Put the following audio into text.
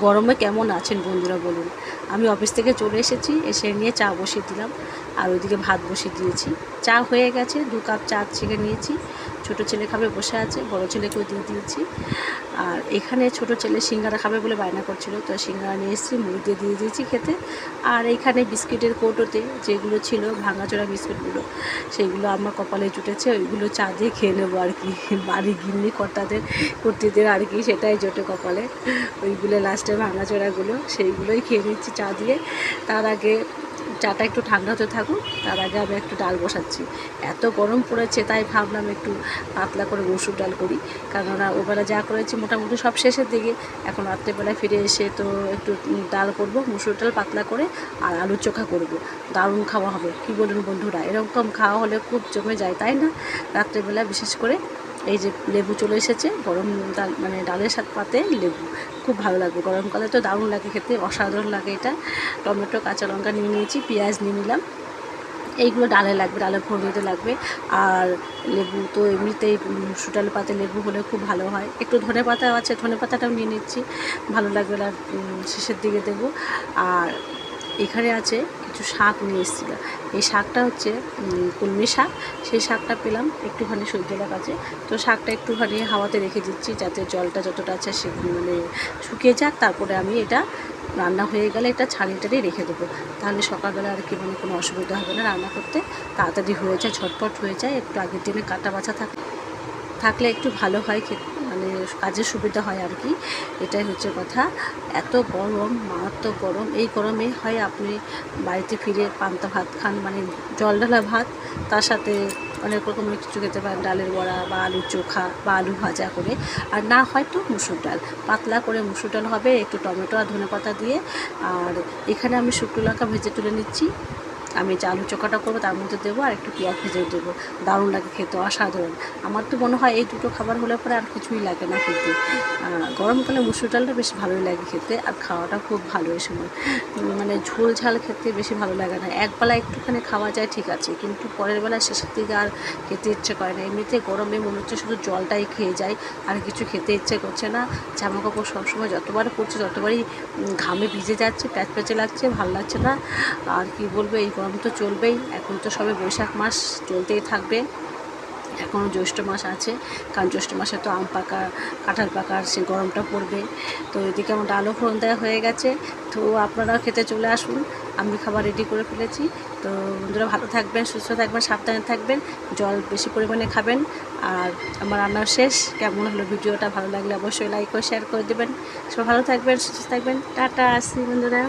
গরমে কেমন আছেন বন্ধুরা বলুন। আমি অফিস থেকে চলে এসেছি, এসে নিয়ে চা বসিয়ে দিলাম। আর ওইদিকে ভাত বসিয়ে দিয়েছি। চা হয়ে গেছে, দু কাপ চা ছেঁকে নিয়েছি। ছোটো ছেলে খাবে, বসে আছে। বড় ছেলেকেও দিয়ে দিয়েছি। আর এখানে ছোট ছেলে সিঙ্গারা খাবে বলে বায়না করছিল, তো সিঙ্গারা নিয়ে এসেছি, মুড়ি দিয়ে দিয়ে দিয়েছি খেতে। আর এইখানে বিস্কিটের কৌটোতে যেগুলো ছিল, ভাঙাচোরা বিস্কিটগুলো, সেগুলো আমার কপালে জুটেছে। ওইগুলো চা দিয়ে খেয়ে নেব আর কি। বাড়ি গিন্নি কর্তাদের, কর্তৃদের আর কি, সেটাই জোটে কপালে। ওইগুলো লাস্টে ভাঙাচোরাগুলো, সেইগুলোই খেয়ে নিচ্ছি চা দিয়ে। তার আগে চাটা একটু ঠান্ডা হতে থাকুক, তার আগে আমি একটু ডাল বসাচ্ছি। এত গরম পড়েছে, তাই ভাবলাম একটু পাতলা করে মসুর ডাল করি। কেননা ওবেলা যা করেছি মোটামুটি সব শেষের দিকে। এখন রাত্রেবেলায় ফিরে এসে তো একটু ডাল করব, মুসুর ডাল পাতলা করে আর আলু চোখা করব। দারুণ খাওয়া হবে, কি বলুন বন্ধুরা? এরকম খাওয়া হলে খুব জমে যায়, তাই না? রাত্রেবেলা বিশেষ করে এই যে লেবু চলে এসেছে, গরম ডাল মানে ডালের সাথে পাতে লেবু। খুব ভালো লাগবে। গরমকালে তো দারুণ লাগে খেতে, অসাধারণ লাগে এটা। টমেটো, কাঁচা লঙ্কা নিয়ে নিয়েছি, পেঁয়াজ নিয়ে নিলাম। এইগুলো ডালে লাগবে, ডালে ফোড়নিতে লাগবে। আর লেবু তো এমনিতেই ডাল পাতে লেবু হলে খুব ভালো হয়। একটু ধনে পাতা আছে, ধনে পাতাটাও নিয়ে নিচ্ছি। ভালো লাগবে আর শেষের দিকে দেবো। আর এখানে আছে কিছু শাক নিয়ে এসেছিলাম এই শাকটা হচ্ছে কলমি শাক। সেই শাকটা পেলাম একটুখানি সূর্যলার কাছে তো শাকটা একটুখানি হাওয়াতে রেখে দিচ্ছি যাতে জলটা যতটা আছে সে মানে শুকিয়ে যাক। তারপরে আমি এটা রান্না হয়ে গেলে এটা ছাড়িয়ে টাড়িয়ে রেখে দেবো। তাহলে সকালবেলা আর কি মানে কোনো অসুবিধা হবে না রান্না করতে। তাড়াতাড়ি হয়ে যায়, ঝটপট হয়ে যায়। একটু আগের দিনে কাটা বাছা থাক, থাকলে একটু ভালো হয় খেতে। কাজের সুবিধা হয় আর কি, এটাই হচ্ছে কথা। এত গরম, মারাত্মক গরম। এই গরমে হয় আপনি বাড়িতে ফিরে পান্তা ভাত খান মানে জল ঢালা ভাত, তার সাথে অনেক রকমের কিছু খেতে পারেন। ডালের বড়া বা আলুর চোখা বা আলু ভাজা করে। আর না হয়তো মুসুর ডাল। পাতলা করে মুসুর ডাল হবে, একটু টমেটো আর ধনে পাতা দিয়ে। আর এখানে আমি শুকনো লঙ্কা ভেজে তুলে নিচ্ছি। আমি যে আলু চোখাটা করব, তার মধ্যে দেবো আর একটু পেঁয়াজ ভেজে দেবো। দারুণ লাগে খেতে, অসাধারণ। আমার তো মনে হয় এই দুটো খাবার হলে পরে আর কিছুই লাগে না খেতে। গরমকালে মুসুর ডালটা বেশ ভালোই লাগে খেতে আর খাওয়াটা খুব ভালো এই সময়। মানে ঝোল ঝাল খেতে বেশি ভালো লাগে না। একবেলা একটুখানি খাওয়া যায় ঠিক আছে, কিন্তু পরের বেলা শেষের দিকে আর খেতে ইচ্ছে করে না। এমনিতে গরমে মনে হচ্ছে শুধু জলটাই খেয়ে যায় আর কিছু খেতে ইচ্ছে করছে না। জামা কাপড় সবসময় যতবার পরছে ততবারই ঘামে ভিজে যাচ্ছে প্যাচ প্যাচে লাগছে, ভালো লাগছে না। আর কি বলব, এই গরম তো চলবেই, এখন তো সবে বৈশাখ মাস চলতেই থাকবে। এখনও জ্যৈষ্ঠ মাস আছে, কারণ জ্যৈষ্ঠ মাসে তো আম পাকা, কাঁঠাল পাকার সে গরমটা পড়বে। তো এদিকে আমার ডালও ফোড়ন দেওয়া হয়ে গেছে। তো আপনারাও খেতে চলে আসুন, আমি খাবার রেডি করে ফেলেছি। তো বন্ধুরা ভালো থাকবেন, সুস্থ থাকবেন, সাবধানে থাকবেন, জল বেশি পরিমাণে খাবেন। আর আমার রান্না শেষ। কেমন হলো ভিডিওটা ভালো লাগলে অবশ্যই লাইক ও শেয়ার করে দেবেন। সবাই ভালো থাকবেন, সুস্থ থাকবেন। টাটা আসি বন্ধুরা।